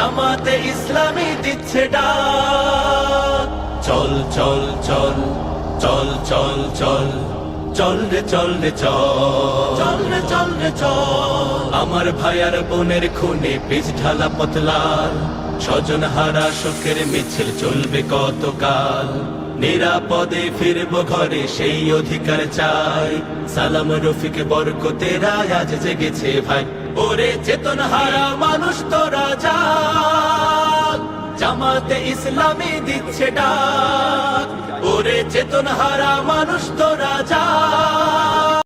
জামাতে ইসলামী দিচ্ছে ডাক। চল চল চল চল চল চল চল রে চল রে চল। রে চল রে, চল। আমার ভাইয়ার বোনের খুনে পিছ ঢালা পতলাল। স্বজন হারা শোকের মিছিল চলবে কতকাল? নিরাপদে ফিরব ঘরে সেই অধিকার চাই। সালাম, রফিক, বরকতেরা আজ জেগেছে ভাই। ওরে চেতন হারা মানুষ তো রাজা। জামাতে ইসলামী দিচ্ছে ডাক। ওরে চেতন হারা মানুষ তো যা